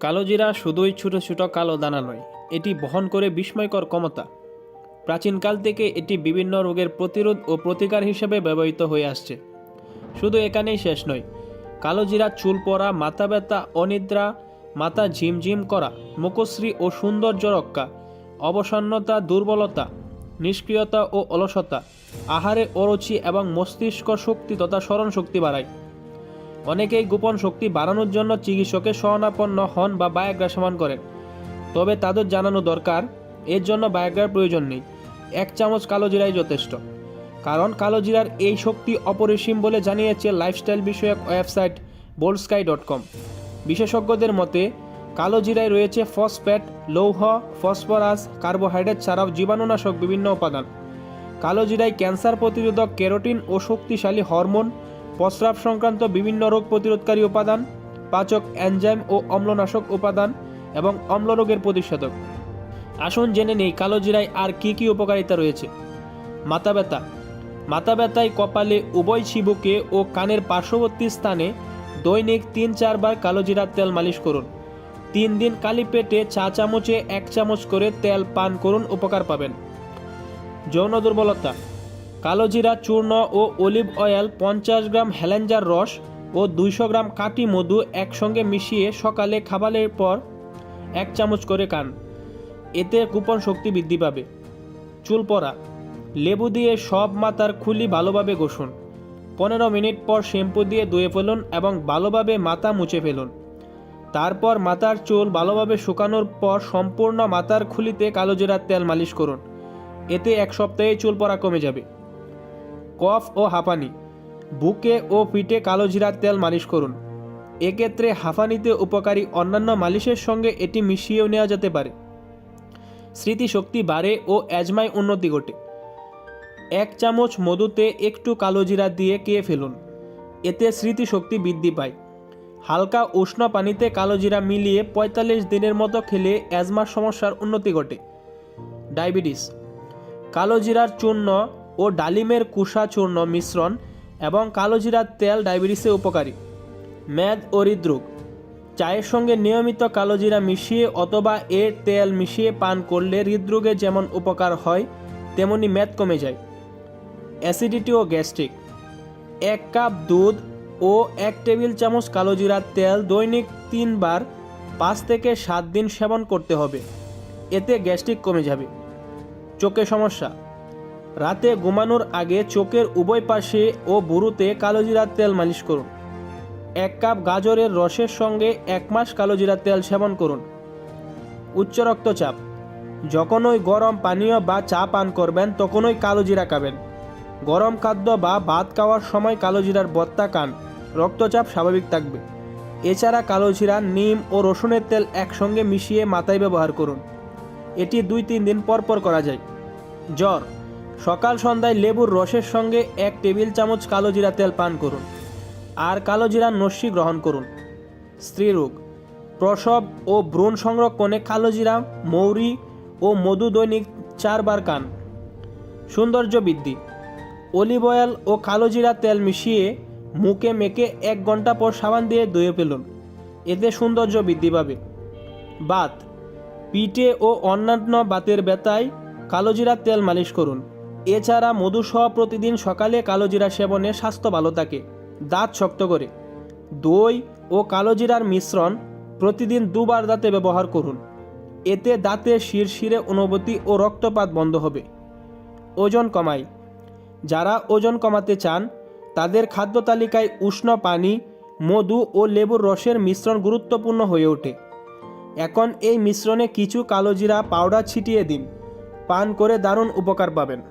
কালোজিরা শুধুই ছোট ছোট কালো দানা নয়, এটি বহন করে বিস্ময়কর ক্ষমতা। প্রাচীনকাল থেকে এটি বিভিন্ন রোগের প্রতিরোধ ও প্রতিকার হিসেবে ব্যবহৃত হয়ে আসছে। শুধু এখানেই শেষ নয়, কালোজিরা চুল পরা মাথা ব্যথা, অনিদ্রা, মাথা ঝিমঝিম করা, মুখশ্রী ও সৌন্দর্য রক্ষা, অবসন্নতা, দুর্বলতা, নিষ্ক্রিয়তা ও অলসতা, আহারে অরুচি এবং মস্তিষ্ক শক্তি তথা স্মরণ শক্তি বাড়ায়। অনেকেই গোপন শক্তি বাড়ানোর জন্য চিকিৎসকের শরণাপন্ন হন বা বায়োগ্রা সমান করেন। তবে তাদের জানানো দরকার, এর জন্য বায়োগ্রার প্রয়োজন নেই। এক চামচ কালো জিরাই যথেষ্ট। কারণ কালো জিরার এই শক্তি অপরিসীম বলে জানিয়েছে লাইফস্টাইল বিষয়ক ওয়েবসাইট বোল্ডস্কাই ডট কম। বিশেষজ্ঞদের মতে, কালো জিরায় রয়েছে ফসফেট, লৌহ, ফসফরাস, কার্বোহাইড্রেট ছাড়াও জীবাণুনাশক বিভিন্ন উপাদান। কালো জিরায় ক্যান্সার প্রতিরোধক ক্যারোটিন ও শক্তিশালী হরমোন প্রস্রাব সংক্রান্ত বিভিন্ন রোগ প্রতিরোধকারী উপাদান, পাচক এনজাইম ও অম্লনাশক উপাদান এবং অম্লরোগের প্রতিষেধক। আসুন জেনে নেই কালো জিরায় আর কি কি উপকারিতা রয়েছে। মাথা ব্যথা। মাথা ব্যথায় কপালে উভয় চিবুকে ও কানের পার্শ্ববর্তী স্থানে দৈনিক তিন চারবার কালো জিরার তেল মালিশ করুন। তিন দিন কালি পেটে চা চামচে এক চামচ করে তেল পান করুন, উপকার পাবেন। যৌন দুর্বলতা। কালো জিরা চূর্ণ ও অলিভ অয়েল পঞ্চাশ গ্রাম হেলেঞ্জার রস ও দুইশো গ্রাম কাটি মধু একসঙ্গে মিশিয়ে সকালে খাবারের পর এক চামচ করে খান। এতে কুপন শক্তি বৃদ্ধি পাবে। চুল পরা লেবু দিয়ে সব মাথার খুলি ভালোভাবে ঘষুন। পনেরো মিনিট পর শ্যাম্পু দিয়ে ধুয়ে ফেলুন এবং ভালোভাবে মাথা মুছে ফেলুন। তারপর মাথার চুল ভালোভাবে শুকানোর পর সম্পূর্ণ মাথার খুলিতে কালো জিরার তেল মালিশ করুন। এতে এক সপ্তাহে চুল পরা কমে যাবে। কফ ও হাঁপানি। বুকে ও পিঠে কালো জিরার তেল মালিশ করুন। এক্ষেত্রে হাঁপানিতে উপকারী অন্যান্য মালিশের সঙ্গে এটি মিশিয়েও নেওয়া যেতে পারে। স্মৃতিশক্তি বাড়ে ও অ্যাজমায় উন্নতি ঘটে। এক চামচ মধুতে একটু কালো জিরা দিয়ে খেয়ে ফেলুন। এতে স্মৃতিশক্তি বৃদ্ধি পায়। হালকা উষ্ণ পানিতে কালো জিরা মিলিয়ে পঁয়তাল্লিশ দিনের মতো খেলে অ্যাজমার সমস্যার উন্নতি ঘটে। ডায়াবেটিস। কালো জিরার চূর্ণ ও ডালিমের কুষা চূর্ণ মিশ্রণ এবং কালো জিরার তেল ডায়াবেটিসে উপকারী। মেদ ও হৃদরোগ। চায়ের সঙ্গে নিয়মিত কালো জিরা মিশিয়ে অথবা এর তেল মিশিয়ে পান করলে হৃদরোগে যেমন উপকার হয়, তেমনি মেদ কমে যায়। অ্যাসিডিটি ও গ্যাস্ট্রিক। এক কাপ দুধ ও এক টেবিল চামচ কালো জিরার তেল দৈনিক তিনবার পাঁচ থেকে সাত দিন সেবন করতে হবে। এতে গ্যাস্ট্রিক কমে যাবে। চোখে সমস্যা। রাতে ঘুমানোর আগে চোখের উভয় পাশে ও বুড়োতে কালো জিরার তেল মালিশ করুন। এক কাপ গাজরের রসের সঙ্গে এক মাস কালো জিরার তেল সেবন করুন। উচ্চ রক্তচাপ। যখনই গরম পানীয় বা চা পান করবেন, তখনই কালো জিরা খাবেন। গরম খাদ্য বা ভাত খাওয়ার সময় কালো জিরার বত্তা খান। রক্তচাপ স্বাভাবিক থাকবে। এছাড়া কালো জিরা, নিম ও রসুনের তেল একসঙ্গে মিশিয়ে মাথায় ব্যবহার করুন। এটি দুই তিন দিন পর পর করা যায়। জ্বর। সকাল সন্ধ্যায় লেবুর রসের সঙ্গে এক টেবিল চামচ কালো জিরা তেল পান করুন। আর কালো জিরার নস্যি গ্রহণ করুন। স্ত্রীরোগ প্রসব ও ভ্রূণ সংরক্ষণে কালো জিরা, মৌরি ও মধু দৈনিক চারবার কান সৌন্দর্য বৃদ্ধি। অলিভ অয়েল ও কালো জিরা তেল মিশিয়ে মুখে মেখে এক ঘণ্টা পর সাবান দিয়ে ধুয়ে ফেলুন। এতে সৌন্দর্য বৃদ্ধি পাবে। বাত। পিঠে ও অন্যান্য বাতের ব্যথায় কালোজিরার তেল মালিশ করুন। এছাড়া মধুসহ প্রতিদিন সকালে কালোজিরা সেবনে স্বাস্থ্য ভালো থাকে, দাঁত শক্ত করে। দই ও কালোজিরার মিশ্রণ প্রতিদিন দুবার দাঁতে ব্যবহার করুন। এতে দাঁতে শিরশিরে অনুভূতি ও রক্তপাত বন্ধ হবে। ওজন কমায় যারা ওজন কমাতে চান, তাদের খাদ্য তালিকায় উষ্ণ পানি, মধু ও লেবুর রসের মিশ্রণ গুরুত্বপূর্ণ হয়ে ওঠে। এখন এই মিশ্রণে কিছু কালোজিরা পাউডার ছিটিয়ে দিন। পান করে দারুণ উপকার পাবেন।